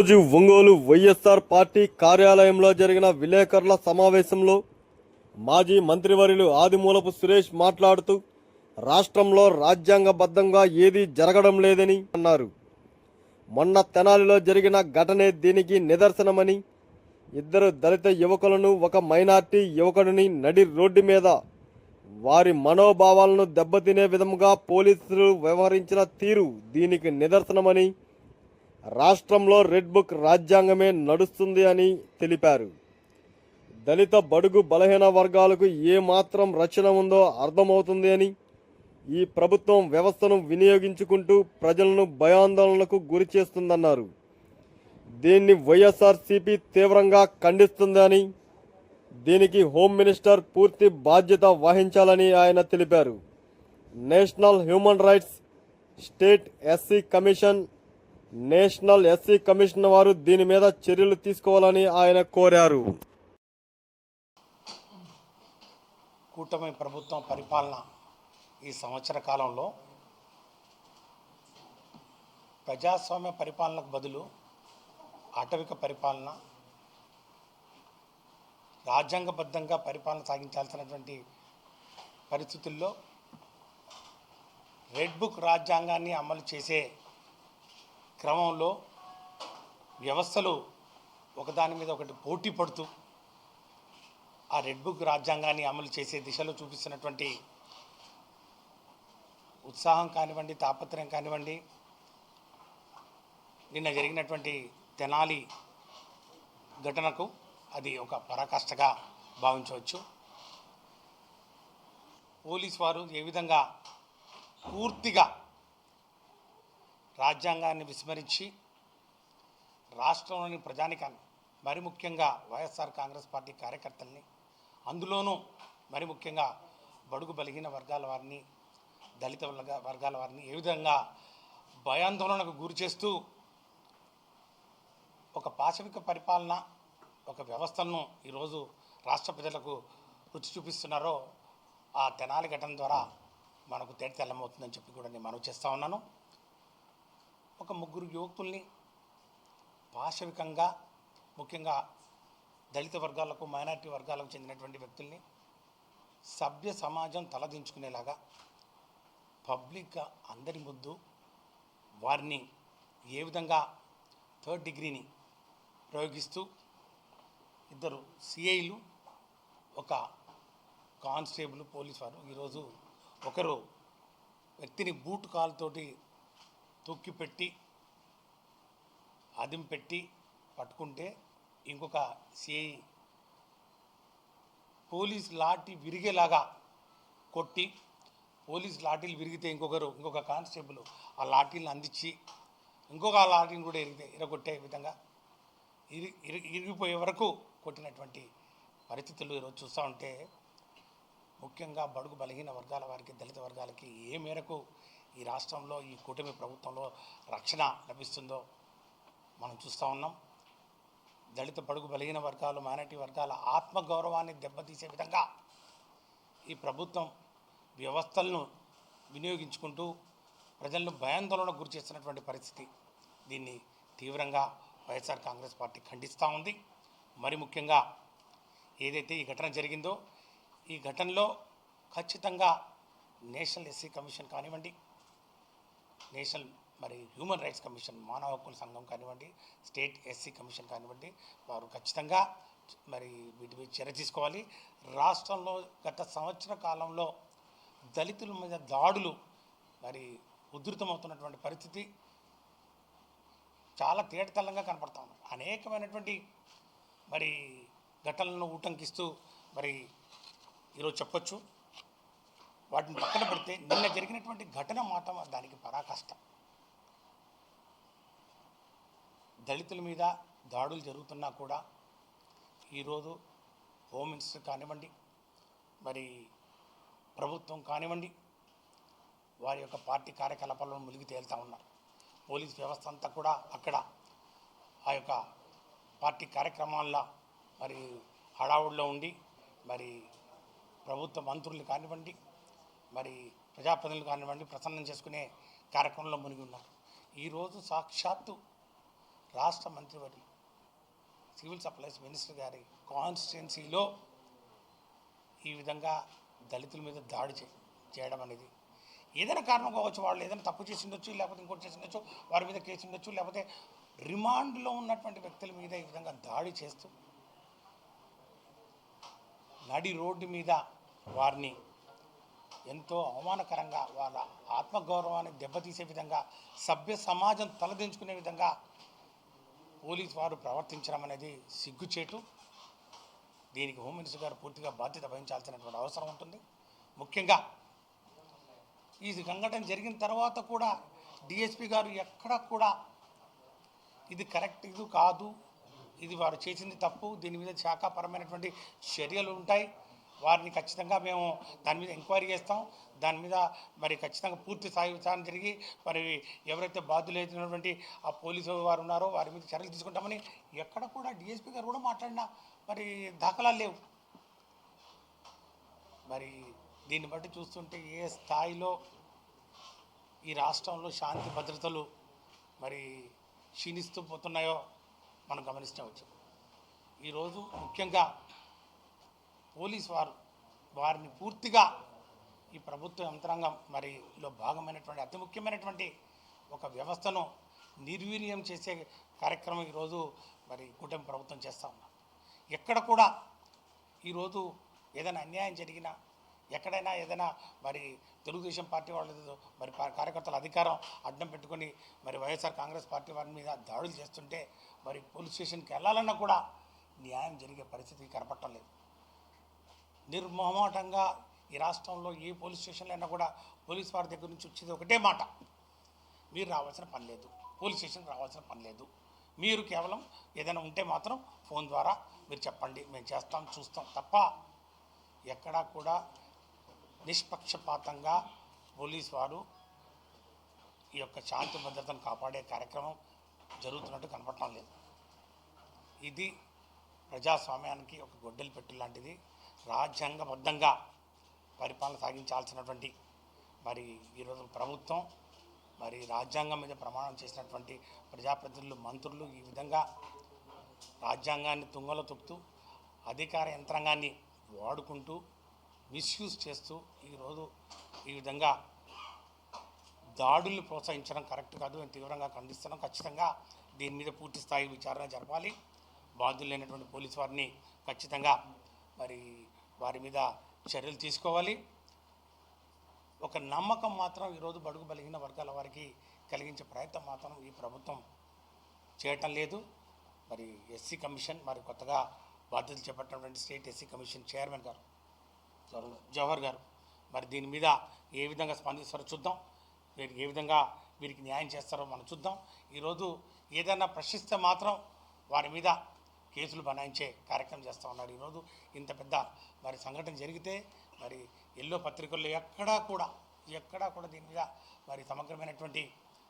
ఈరోజు ఒంగోలు వైఎస్ఆర్ పార్టీ కార్యాలయంలో జరిగిన విలేకరుల సమావేశంలో మాజీ మంత్రివర్యులు ఆదిమూలపు సురేష్ మాట్లాడుతూ రాష్ట్రంలో రాజ్యాంగబద్ధంగా ఏదీ జరగడం లేదని అన్నారు. మొన్న తెనాలిలో జరిగిన ఘటనే దీనికి నిదర్శనమని ఇద్దరు దళిత యువకులను ఒక మైనార్టీ యువకుడిని నడి రోడ్డు మీద వారి మనోభావాలను దెబ్బతినే విధంగా పోలీసులు వ్యవహరించిన తీరు దీనికి నిదర్శనమని రాష్ట్రంలో రెడ్ బుక్ రాజ్యాంగమే నడుస్తుంది అని తెలిపారు. దళిత బడుగు బలహీన వర్గాలకు ఏ మాత్రం రక్షణ ఉందో అర్థమవుతుంది అని ఈ ప్రభుత్వం వ్యవస్థను వినియోగించుకుంటూ ప్రజలను భయాందోళనలకు గురి చేస్తుందన్నారు. దీన్ని వైఎస్ఆర్సీపీ తీవ్రంగా ఖండిస్తుందని దీనికి హోమ్ మినిస్టర్ పూర్తి బాధ్యత వహించాలని ఆయన తెలిపారు. National human rights state SC commission national SC commission వారు దీని మీద చర్యలు తీసుకోవాలని ఆయన కోరారు. కూటమి ప్రభుత్వం పరిపాలన ఈ సంవత్సర కాలంలో ప్రజాస్వామ్య పరిపాలనకు బదులు ఆటవిక పరిపాలన రాజ్యాంగబద్ధంగా పరిపాలన సాగించాల్సినటువంటి పరిస్థితుల్లో రెడ్ బుక్ రాజ్యాంగాన్ని అమలు చేసే క్రమంలో వ్యవస్థలు ఒకదాని మీద ఒకటి పోటీ పడుతూ ఆ రెడ్ బుక్ రాజ్యాంగాన్ని అమలు చేసే దిశలో చూపిస్తున్నటువంటి ఉత్సాహం కానివ్వండి తాపత్రయం కానివ్వండి నిన్న జరిగినటువంటి తెనాలి ఘటనకు అది ఒక పరాకాష్ఠగా భావించవచ్చు. పోలీస్ వారు ఏ విధంగా పూర్తిగా రాజ్యాంగాన్ని విస్మరించి రాష్ట్రంలోని ప్రజానికాన్ని మరి ముఖ్యంగా వైఎస్ఆర్ కాంగ్రెస్ పార్టీ కార్యకర్తల్ని అందులోనూ మరి ముఖ్యంగా బడుగు బలిగిన వర్గాల వారిని దళిత వర్గాల వారిని ఏ విధంగా భయాందోళనకు గురి చేస్తూ ఒక పాశవిక పరిపాలన ఒక వ్యవస్థను ఈరోజు రాష్ట్ర ప్రజలకు రుచి చూపిస్తున్నారో ఆ తెనాలి ఘటన ద్వారా మనకు తేట తెల్లమవుతుందని చెప్పి కూడా నేను మనవి చేస్తూ ఉన్నాను. ఒక ముగ్గురు యువకుల్ని పాశవికంగా ముఖ్యంగా దళిత వర్గాలకు మైనారిటీ వర్గాలకు చెందినటువంటి వ్యక్తుల్ని సభ్య సమాజం తలదించుకునేలాగా పబ్లిక్గా అందరి ముద్దు వారిని ఏ విధంగా థర్డ్ డిగ్రీని ప్రయోగిస్తూ ఇద్దరు సిఐలు ఒక కానిస్టేబుల్ పోలీస్ వారు. ఈరోజు ఒకరు వ్యక్తిని బూట్ కాల్తోటి తొక్కిపెట్టి అదిం పెట్టి పట్టుకుంటే ఇంకొక సిఐ పోలీస్ లాఠీ విరిగేలాగా కొట్టి పోలీస్ లాఠీలు విరిగితే ఇంకొకరు ఇంకొక కానిస్టేబుల్ ఆ లాఠీలను అందించి ఇంకొక ఆ లాఠీని కూడా ఇరిగితే ఇరగొట్టే విధంగా ఇరి ఇరి ఇరిగిపోయే వరకు కొట్టినటువంటి పరిస్థితులు ఈరోజు చూస్తూ ఉంటే ముఖ్యంగా బడుగు బలహీన వర్గాల వారికి దళిత వర్గాలకి ఏ మేరకు ఈ రాష్ట్రంలో ఈ కూటమి ప్రభుత్వంలో రక్షణ లభిస్తుందో మనం చూస్తూ ఉన్నాం. దళిత పడుగు బలిగిన వర్గాలు మైనార్టీ వర్గాల ఆత్మగౌరవాన్ని దెబ్బతీసే విధంగా ఈ ప్రభుత్వం వ్యవస్థలను వినియోగించుకుంటూ ప్రజలను భయాందోళనకు గురి చేస్తున్నటువంటి పరిస్థితి దీన్ని తీవ్రంగా వైఎస్ఆర్ కాంగ్రెస్ పార్టీ ఖండిస్తూ ఉంది. మరి ముఖ్యంగా ఏదైతే ఈ ఘటన జరిగిందో ఈ ఘటనలో ఖచ్చితంగా నేషనల్ ఎస్సీ కమిషన్ కానివ్వండి నేషనల్ మరి హ్యూమన్ రైట్స్ కమిషన్ మానవ హక్కుల సంఘం కానివ్వండి స్టేట్ ఎస్సీ కమిషన్ కానివ్వండి వారు ఖచ్చితంగా మరి వీటి మీద చర్య తీసుకోవాలి. రాష్ట్రంలో గత సంవత్సర కాలంలో దళితుల మీద దాడులు మరి ఉధృతమవుతున్నటువంటి పరిస్థితి చాలా తేటతెల్లంగా కనపడతా ఉంది. అనేకమైనటువంటి మరి ఘటనలను ఊటంకిస్తూ మరి ఈరోజు చెప్పొచ్చు. వాటిని పక్కన పెడితే నిన్న జరిగినటువంటి ఘటన మాట దానికి పరాకష్టం. దళితుల మీద దాడులు జరుగుతున్నా కూడా ఈరోజు హోమ్ మినిస్టర్ కానివ్వండి మరి ప్రభుత్వం కానివ్వండి వారి యొక్క పార్టీ కార్యకలాపాలను మునిగి తేలుతూ ఉన్నారు. పోలీస్ వ్యవస్థ అంతా కూడా అక్కడ ఆ యొక్క పార్టీ కార్యక్రమాల్లో మరి హడావుడిలో ఉండి మరి ప్రభుత్వ మంత్రులు కానివ్వండి మరి ప్రజాప్రతినిధులు కానివ్వండి ప్రసన్నం చేసుకునే కార్యక్రమంలో మునిగి ఉన్నారు. ఈరోజు సాక్షాత్తు రాష్ట్ర మంత్రివర్యులు సివిల్ సప్లైస్ మినిస్టర్ గారి కాన్స్టిట్యున్సీలో ఈ విధంగా దళితుల మీద దాడి చే చేయడం అనేది. ఏదైనా కారణం కావచ్చు వాళ్ళు ఏదైనా తప్పు చేసి ఉండొచ్చు లేకపోతే ఇంకోటి చేసి ఉండొచ్చు వారి మీద కేసు ఉండొచ్చు లేకపోతే రిమాండ్లో ఉన్నటువంటి వ్యక్తుల మీద ఈ విధంగా దాడి చేస్తూ నడి రోడ్డు మీద వారిని ఎంతో అవమానకరంగా వాళ్ళ ఆత్మగౌరవాన్ని దెబ్బతీసే విధంగా సభ్య సమాజం తలదించుకునే విధంగా పోలీస్ వారు ప్రవర్తించడం అనేది సిగ్గుచేటు. దీనికి హోమ్ మినిస్టర్ గారు పూర్తిగా బాధ్యత వహించాల్సినటువంటి అవసరం ఉంటుంది. ముఖ్యంగా ఈ సంఘటన జరిగిన తర్వాత కూడా డిఎస్పి గారు ఎక్కడ కూడా ఇది కరెక్ట్ ఇది కాదు ఇది వారు చేసింది తప్పు దీని మీద శాఖాపరమైనటువంటి చర్యలు ఉంటాయి. వారిని ఖచ్చితంగా మేము దాని మీద ఎంక్వైరీ చేస్తాం. దాని మీద మరి ఖచ్చితంగా పూర్తి స్థాయి విచారణ జరిగి మరి ఎవరైతే బాధ్యులైనటువంటి ఆ పోలీసు వారు ఉన్నారో వారి మీద చర్యలు తీసుకుంటామని ఎక్కడ కూడా డిఎస్పీ గారు కూడా మాట్లాడినా మరి దాఖలాలు లేవు. మరి దీన్ని బట్టి చూస్తుంటే ఏ స్థాయిలో ఈ రాష్ట్రంలో శాంతి భద్రతలు మరి క్షీణిస్తూ పోతున్నాయో మనం గమనించవచ్చు ఈరోజు ముఖ్యంగా పోలీస్ వారు వారిని పూర్తిగా ఈ ప్రభుత్వ యంత్రాంగం మరిలో భాగమైనటువంటి అతి ముఖ్యమైనటువంటి ఒక వ్యవస్థను నిర్వీర్యం చేసే కార్యక్రమం ఈరోజు మరి కూటమి ప్రభుత్వం చేస్తూ ఉన్నాం ఎక్కడ కూడా ఈరోజు ఏదైనా అన్యాయం జరిగినా ఎక్కడైనా ఏదైనా మరి తెలుగుదేశం పార్టీ వాళ్ళు మరి కార్యకర్తల అధికారం అడ్డం పెట్టుకొని మరి వైఎస్ఆర్ కాంగ్రెస్ పార్టీ వారి మీద దాడులు చేస్తుంటే మరి పోలీస్ స్టేషన్కి వెళ్ళాలన్నా కూడా న్యాయం జరిగే పరిస్థితి కనపడటం లేదు. నిర్మోహమాటంగా ఈ రాష్ట్రంలో ఏ పోలీస్ స్టేషన్లో అయినా కూడా పోలీస్ వారి దగ్గర నుంచి వచ్చేది ఒకటే మాట. మీరు రావాల్సిన పని లేదు. పోలీస్ స్టేషన్ రావాల్సిన పని లేదు. మీరు కేవలం ఏదైనా ఉంటే మాత్రం ఫోన్ ద్వారా మీరు చెప్పండి. మేము చేస్తాం చూస్తాం తప్ప ఎక్కడా కూడా నిష్పక్షపాతంగా పోలీస్ వారు ఈ యొక్క శాంతి భద్రతను కాపాడే కార్యక్రమం జరుగుతున్నట్టు కనపడటం లేదు. ఇది ప్రజాస్వామ్యానికి ఒక గొడ్డలి పెట్టు లాంటిది. రాజ్యాంగబద్ధంగా పరిపాలన సాగించాల్సినటువంటి మరి ఈరోజు ప్రభుత్వం మరి రాజ్యాంగం మీద ప్రమాణం చేసినటువంటి ప్రజాప్రతినిధులు మంత్రులు ఈ విధంగా రాజ్యాంగాన్ని తుంగలో తొక్కుతూ అధికార యంత్రాంగాన్ని వాడుకుంటూ మిస్యూజ్ చేస్తూ ఈరోజు ఈ విధంగా దాడుల్ని ప్రోత్సహించడం కరెక్ట్ కాదు. మేము తీవ్రంగా ఖండిస్తున్నాం. ఖచ్చితంగా దీని మీద పూర్తి స్థాయి విచారణ జరపాలి. బాధ్యులైనటువంటి పోలీసు వారిని ఖచ్చితంగా మరి వారి మీద చర్యలు తీసుకోవాలి. ఒక నమ్మకం మాత్రం ఈరోజు బడుగు బలిగిన వర్గాల వారికి కలిగించే ప్రయత్నం మాత్రం ఈ ప్రభుత్వం చేయటం లేదు. మరి ఎస్సీ కమిషన్ మరి కొత్తగా బాధ్యతలు చేపట్టినటువంటి స్టేట్ ఎస్సీ కమిషన్ చైర్మన్ గారు జవహర్ గారు మరి దీని మీద ఏ విధంగా స్పందిస్తారో చూద్దాం. వీరికి ఏ విధంగా వీరికి న్యాయం చేస్తారో మనం చూద్దాం. ఈరోజు ఏదైనా ప్రశ్నిస్తే మాత్రం వారి మీద కేసులు బనాయించే కార్యక్రమం చేస్తూ ఉన్నారు ఈరోజు ఇంత పెద్ద మరి సంఘటన జరిగితే మరి ఎల్లో పత్రికల్లో ఎక్కడా కూడా ఎక్కడా కూడా దీని మీద మరి సమగ్రమైనటువంటి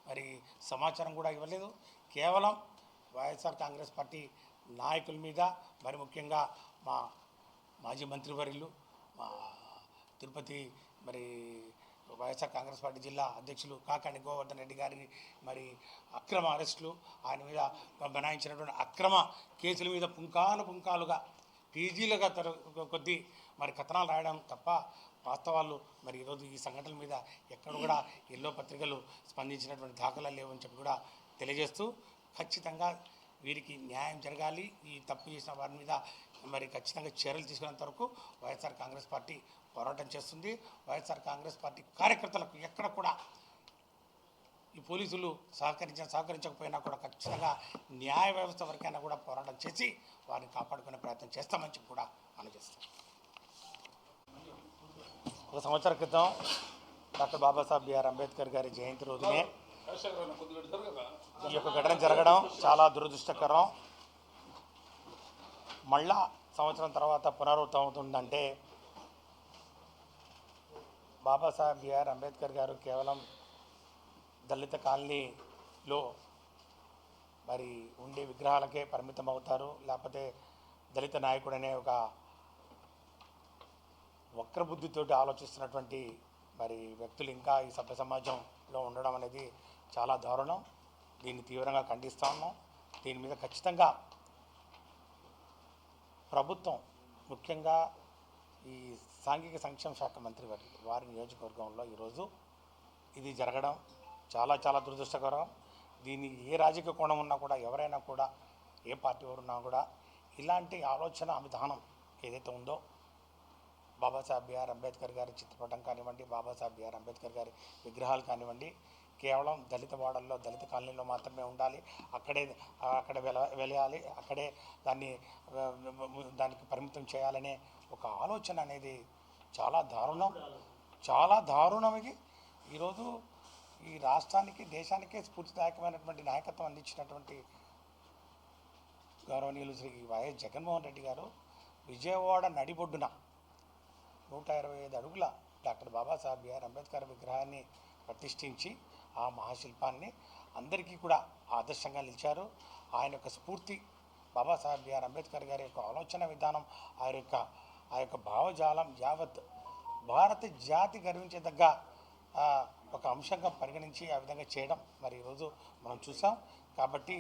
మరి సమాచారం కూడా ఇవ్వలేదు. కేవలం వైఎస్ఆర్ కాంగ్రెస్ పార్టీ నాయకుల మీద మరి ముఖ్యంగా మా మాజీ మంత్రివర్యులు మా తిరుపతి మరి వైఎస్ఆర్ కాంగ్రెస్ పార్టీ జిల్లా అధ్యక్షులు కాకాని గోవర్ధన్ రెడ్డి గారి మరి అక్రమ అరెస్టులు ఆయన మీద బనాయించినటువంటి అక్రమ కేసుల మీద పుంకాలు పుంకాలుగా పీజీలుగా తర కొద్దీ మరి కథనాలు రాయడం తప్ప వాస్తవాలు మరి ఈరోజు ఈ సంఘటనల మీద ఎక్కడ కూడా ఎల్లో పత్రికలు స్పందించినటువంటి దాఖలాలు లేవని చెప్పి కూడా తెలియజేస్తూ ఖచ్చితంగా వీరికి న్యాయం జరగాలి. ఈ తప్పు చేసిన వారి మీద మరి ఖచ్చితంగా చర్యలు తీసుకునేంత వరకు వైఎస్ఆర్ కాంగ్రెస్ పార్టీ పోరాటం చేస్తుంది. వైఎస్ఆర్ కాంగ్రెస్ పార్టీ కార్యకర్తలకు ఎక్కడ కూడా ఈ పోలీసులు సహకరించిన సహకరించకపోయినా కూడా ఖచ్చితంగా న్యాయ వ్యవస్థ వరకైనా కూడా పోరాటం చేసి వారిని కాపాడుకునే ప్రయత్నం చేస్తామని చెప్పి కూడా అందజేస్తాం ఒక సంవత్సరం క్రితం డాక్టర్ బాబాసాహెబ్ బిఆర్ అంబేద్కర్ గారి జయంతి రోజునే ఈ యొక్క ఘటన జరగడం చాలా దురదృష్టకరం. మళ్ళా సంవత్సరం తర్వాత పునరావృతం అవుతుందంటే బాబాసాహెబ్ బిఆర్ అంబేద్కర్ గారు కేవలం దళిత కాలనీలో మరి ఉండే విగ్రహాలకే పరిమితం అవుతారు. లేకపోతే దళిత నాయకుడనే ఒక వక్రబుద్ధితోటి ఆలోచిస్తున్నటువంటి మరి వ్యక్తులు ఇంకా ఈ సభ్య సమాజంలో ఉండడం అనేది చాలా దారుణం. దీన్ని తీవ్రంగా ఖండిస్తా ఉన్నాం. దీని మీద ఖచ్చితంగా ప్రభుత్వం ముఖ్యంగా ఈ సాంఘిక సంక్షేమ శాఖ మంత్రి వారి వారి నియోజకవర్గంలో ఈరోజు ఇది జరగడం చాలా చాలా దురదృష్టకరం. దీన్ని ఏ రాజకీయ కోణం ఉన్నా కూడా ఎవరైనా కూడా ఏ పార్టీ వారు ఉన్నా కూడా ఇలాంటి ఆలోచన విధానం ఏదైతే ఉందో బాబాసాహెబ్ బిఆర్ అంబేద్కర్ గారి చిత్రపటం కానివ్వండి బాబాసాహెబ్ బిఆర్ అంబేద్కర్ గారి విగ్రహాలు కానివ్వండి కేవలం దళిత వాడల్లో దళిత కాలనీలో మాత్రమే ఉండాలి. అక్కడే అక్కడ వెల వెలయాలి. అక్కడే దాన్ని దానికి పరిమితం చేయాలనే ఒక ఆలోచన అనేది చాలా దారుణం. చాలా దారుణం ఇది ఈరోజు ఈ రాష్ట్రానికి దేశానికే స్ఫూర్తిదాయకమైనటువంటి నాయకత్వం అందించినటువంటి గౌరవనీయులు శ్రీ వైఎస్ జగన్మోహన్ రెడ్డి గారు విజయవాడ నడిబొడ్డున నూట ఇరవై ఐదు అడుగుల డాక్టర్ బాబాసాహెబ్ బిఆర్ అంబేద్కర్ విగ్రహాన్ని ప్రతిష్ఠించి ఆ మహాశిల్పాన్ని అందరికీ కూడా ఆదర్శంగా నిలిచారు. ఆయన యొక్క స్ఫూర్తి బాబాసాహెబ్ బిఆర్ అంబేద్కర్ గారి యొక్క ఆలోచన విధానం ఆయన యొక్క ఆ యొక్క భావజాలం యావత్ భారత జాతి గర్వించేదగ్గ ఒక అంశంగా పరిగణించి ఆ విధంగా చేయడం మరి ఈరోజు మనం చూసాం. కాబట్టి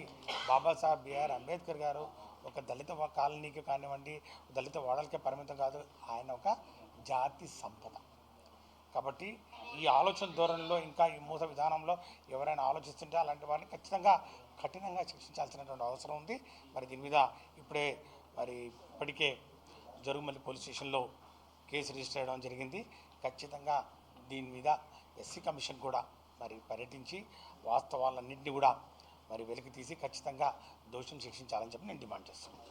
బాబాసాహెబ్ బిఆర్ అంబేద్కర్ గారు ఒక దళిత కాలనీకి కానివ్వండి దళిత వాడలకే పరిమితం కాదు ఆయన ఒక జాతి సంపద. కాబట్టి ఈ ఆలోచన ధోరణిలో ఇంకా ఈ మూత విధానంలో ఎవరైనా ఆలోచిస్తుంటే అలాంటి వారిని ఖచ్చితంగా కఠినంగా శిక్షించాల్సినటువంటి అవసరం ఉంది. మరి దీని మీద ఇప్పుడే మరి ఇప్పటికే జరుగుమల్లి పోలీస్ స్టేషన్లో కేసు రిజిస్టర్ చేయడం జరిగింది. ఖచ్చితంగా దీని మీద ఎస్సీ కమిషన్ కూడా మరి పర్యటించి వాస్తవాలన్నింటినీ కూడా మరి వెలికి తీసి ఖచ్చితంగా దోషం శిక్షించాలని చెప్పి నేను డిమాండ్ చేస్తున్నాను.